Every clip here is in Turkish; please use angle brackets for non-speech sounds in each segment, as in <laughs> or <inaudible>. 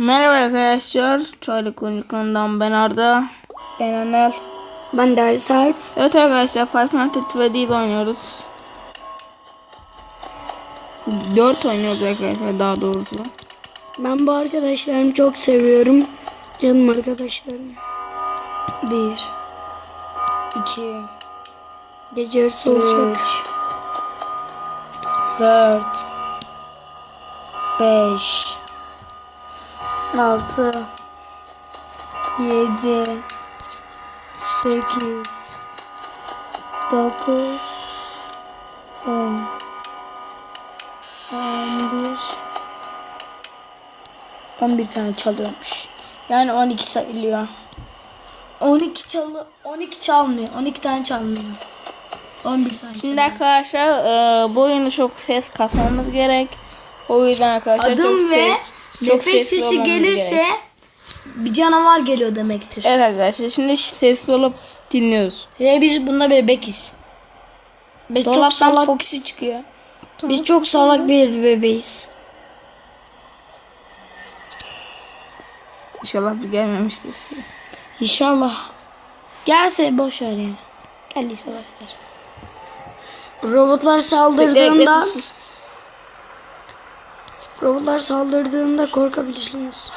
Merhaba arkadaşlar. Çaylı Konuklu'ndan ben Arda. Ben Anel. Ben de Sarp. Evet arkadaşlar Five Nights at Freddy's oynuyoruz. 4 oynuyoruz arkadaşlar daha doğrusu. Ben bu arkadaşlarımı çok seviyorum. Canım arkadaşlarım. Bir. iki, Gece yarısı olacak. Dört. Beş. Altı. Yedi. Sekiz. Dokuz. On. On bir. 11 tane çalıyormuş. Yani 12 sayılıyor. 12 çalı 12 çalmıyor. 12 tane çalmıyor. 11 tane Şimdi çalıyor. arkadaşlar e, bu oyunu çok ses kasmamız gerek. O yüzden arkadaşlar çok Adım ve ses, çok nefes sesli sesi olmamız gelirse gerek. bir canavar geliyor demektir. Evet arkadaşlar şimdi sesli olup dinliyoruz. Ve biz bunda bebekiz. Biz çok Dolaptan salak. Foxy çıkıyor. Biz çok salak bir bebeğiz. İnşallah bir gelmemiştir. İnşallah. Gelse boş ver ya. Geldiyse boş ver. Robotlar Bekle, saldırdığında sus, sus. Robotlar saldırdığında korkabilirsiniz.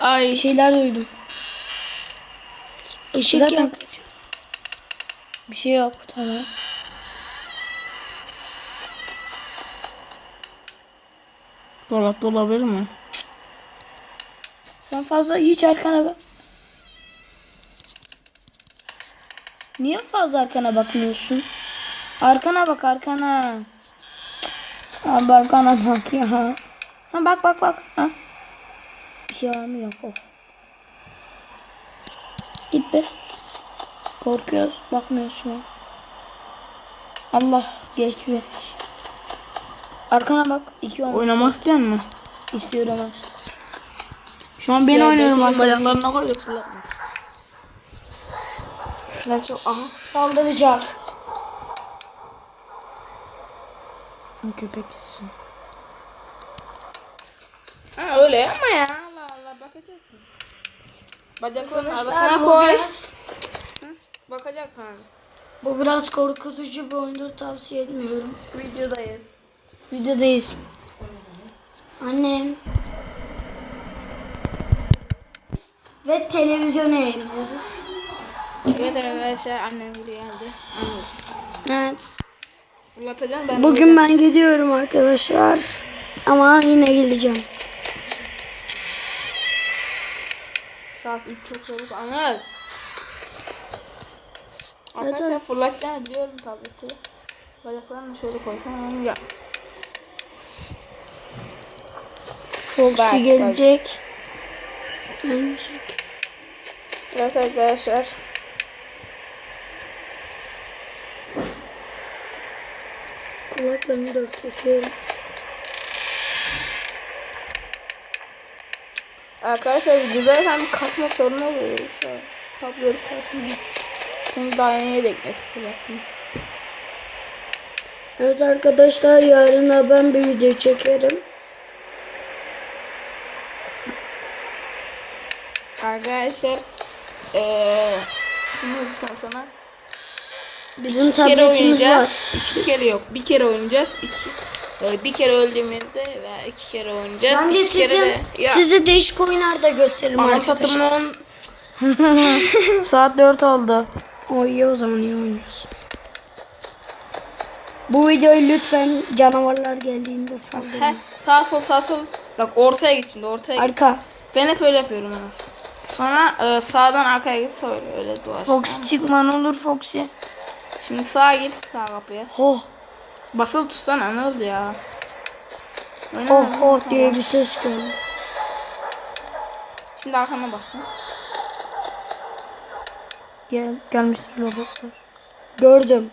Ay Şeyler duydum. Işık Zaten- yak. Bir şey yok tamam. dolapta olabilir mi? Sen fazla hiç arkana bak. Niye fazla arkana bakmıyorsun? Arkana bak arkana. Abi arkana bak ya. Ha bak bak bak. Ha. Bir şey var mı yok. Oh. Git be. Korkuyoruz. Bakmıyorsun. Allah geçmiş. Arkana bak. İki olmuş. Oynamak isteyen mi? istiyorum ben. Şu an ben Ya, oynuyorum arkadaşlar. Bacaklarına koy da fırlatma. Ben çok aha saldıracak. Köpeksin. Ha öyle ama ya. Allah Allah bakacaksın. Bacaklarını arasına koy. Bakacaksın. bu biraz korkutucu bir oyundur tavsiye etmiyorum. Videodayız. Videodayız. Annem. Ve televizyona yayınlıyoruz. Evet arkadaşlar annem geldi. Annem. Evet. Fırlatacağım ben. Bugün ben gidiyorum arkadaşlar. Ama yine geleceğim. Saat 3 çok çabuk. Evet, Arkadaşlar fırlatacağını biliyorum tableti. Bacaklarını şöyle koysam onu yap. Foxy gelecek. Gelecek. Evet arkadaşlar. Kulaklarını dört çekiyorum. Arkadaşlar güzel bir kasma sorunu oluyor şu an. Tabloyu kasmıyor. Şimdi daha yeni dekmesi fırlattım. Evet arkadaşlar yarın ben bir video çekerim. Arkadaşlar eee ne sana? Bizim Bir kere tabletimiz var. İki kere yok. Bir kere oynayacağız. İki, e, bir kere öldüğümüzde veya iki kere oynayacağız. Ben de İki kere sizin, de- ya, size değişik oyunlar da gösteririm Ama arkadaşlar. satımın <laughs> Saat 4 oldu. O iyi o zaman iyi oynuyorsun. Bu videoyu lütfen canavarlar geldiğinde saldırın. sağ sol sağ sol. Bak ortaya git şimdi ortaya git. Arka. Ben hep öyle yapıyorum ha. Sonra e, sağdan arkaya git öyle öyle dolaş. Foxy çıkma ne olur Foxy. Şimdi sağa git sağ kapıya. Ho Basılı tutsan anıl ya. Öyle ho mi? ho diye bir ses geldi. Şimdi arkana bak. Gel, gelmiştir robotlar. Gördüm.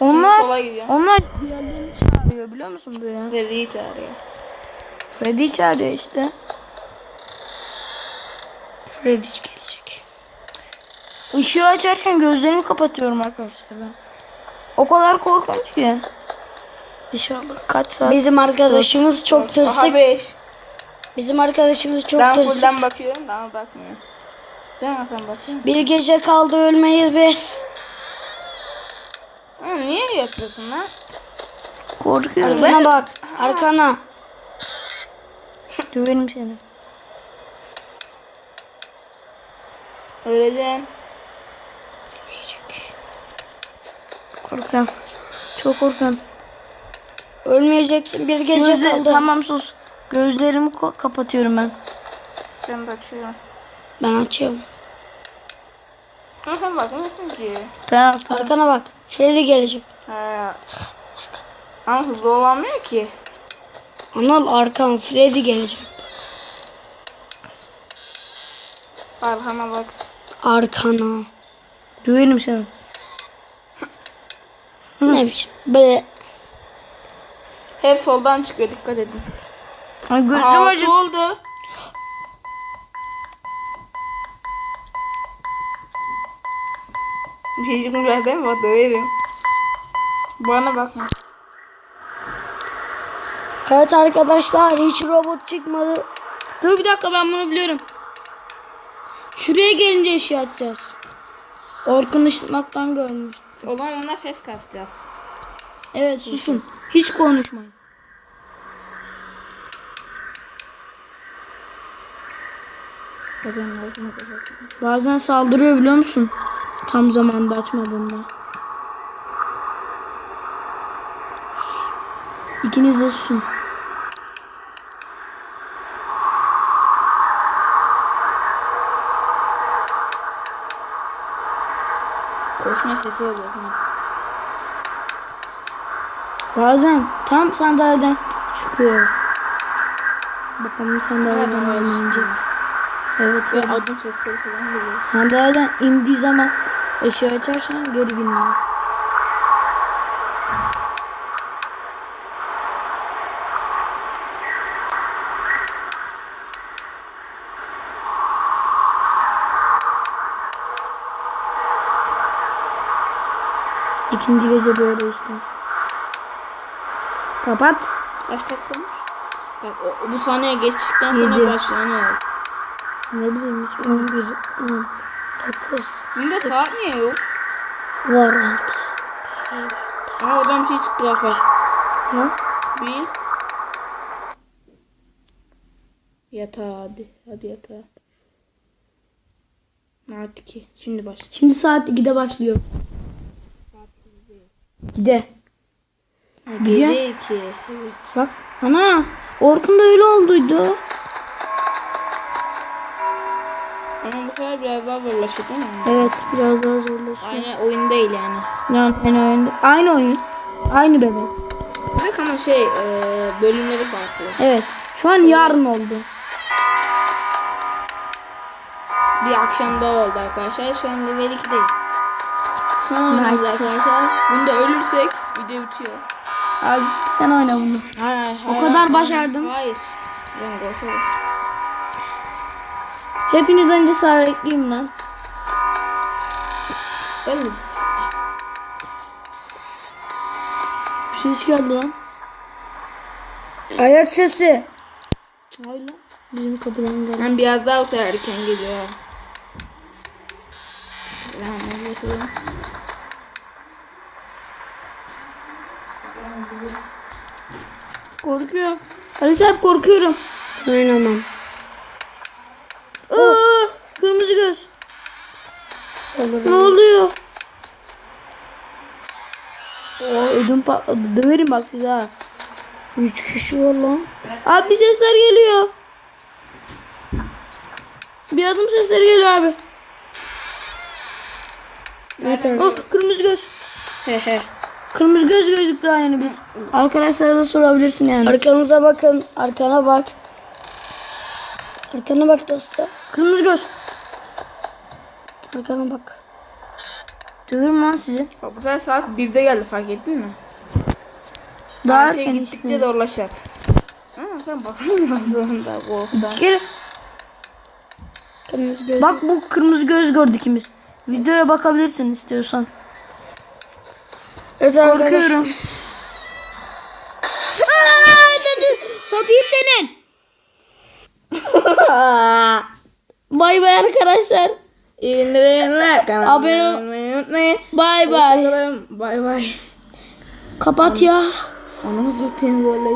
Onlar onlar diğerlerini çağırıyor biliyor musun bu ya? Freddy'yi çağırıyor. Freddy çağırıyor işte. Freddy gelecek. Işığı açarken gözlerimi kapatıyorum arkadaşlar ben. O kadar korkunç ki. İnşallah kaç saat. Bizim arkadaşımız çok Aha tırsık. 5. Bizim arkadaşımız çok Ben tırsık. buradan bakıyorum ama bakmıyorum. Değil mi sen bakıyorsun? Bir gece kaldı ölmeyiz biz. Ha, niye yapıyorsun lan? Korkuyorum. Arkana bak. Arkana. Döverim seni. Öyle Korkuyorum. Çok korkuyorum. Ölmeyeceksin. Bir gece Gözle- kaldı. tamam sus. Gözlerimi kapatıyorum ben. Ben de açıyorum. Ben açıyorum. Sen bakmıyorsun ki. Tamam tamam. Arkana bak. Freddy gelecek. Ha. Ama hızlı olamıyor ki. Anıl arkan Freddy gelecek. Arkana bak. Arkana. Döverim seni. Ne biçim? Be. Hep soldan çıkıyor dikkat edin. Ay gözüm Altı acı. oldu. Bir şeycik mi ver değil mi? Bak döverim. Bana bakma. Evet arkadaşlar hiç robot çıkmadı. Dur bir dakika ben bunu biliyorum. Şuraya gelince eşya atacağız. Orkun ışıtmaktan görmüş. O zaman ona ses kasacağız. Evet susun. Hiç konuşmayın. Bazen saldırıyor biliyor musun? Tam zamanda açmadığında. İkiniz de susun. Sesi oluyor. Bazen tam sandalyeden çıkıyor. Bakalım sandalyeden Evet. Evet, Ve adım sesleri falan geliyor. Sandalyeden indiği zaman eşya açarsan geri biniyor. İkinci gece böyle işte. Kapat. Kaç dakika olmuş? Bak o, bu saniye geçtikten Yedi. sonra başlanıyor. Ne bileyim hiç 11, 10, 9. Bunda saat niye yok? Var 6. Aa oradan bir şey çıktı Rafa. Ya. Bir. Yatağa hadi. Hadi. Saat 2. Şimdi başla. Şimdi saat 2'de başlıyor. Gide. Gece 2. Evet. Bak. Ana. Orkun da öyle olduydu. Ama bu sefer biraz daha zorlaşıyor değil mi? Evet biraz daha zorlaşıyor. Aynı oyun değil yani. Yani aynı oyun. Aynı oyun. Aynı bebek. Bak ama şey e, bölümleri farklı. Evet. Şu an yarın oldu. Bir akşam daha oldu arkadaşlar. Şu an level 2'deyiz. Night. oyunumuz arkadaşlar. Bunda ölürsek video bitiyor. Abi sen oyna bunu. Hayır, O hayır, kadar hayır. başardım. Hayır. Ben korkarım. Hepinizden cesaretliyim lan. Ölmeyeceğiz. Bir ses geldi lan. Ayak sesi. Ay lan. Bizim kapıdan geldi. Ben biraz daha erken geliyor. Lan ne yapıyorum? Korkuyorum. Hep korkuyorum. Oynamam. Aa, kırmızı göz. Ne oluyor? Oo, ödüm patladı. Döverim bak size ha. Üç kişi var lan. Abi bir sesler geliyor. Bir adım sesleri geliyor abi. Evet Aa, kırmızı göz. He he. Kırmızı göz gözüktü daha yeni biz. Arkadaşlara da sorabilirsin yani. Arkanıza bakın. Arkana bak. Arkana bak dostum. Kırmızı göz. Arkana bak. Dövürüm lan sizi. Bak bu sefer saat 1'de geldi fark ettin mi? Daha Her şey erken gittikçe işte. zorlaşacak. Ama sen basamıyorsun <laughs> zorunda korkudan. Gel. Kırmızı göz. Bak bu kırmızı göz gördük ikimiz. Videoya bakabilirsin istiyorsan. Evet. Korkuyorum. Satayım senin. <laughs> Bay bay arkadaşlar. Kanalıma Abone ol- olmayı unutmayın. Bay bay. Bay bay. Kapat ya. Onu satayım böyle.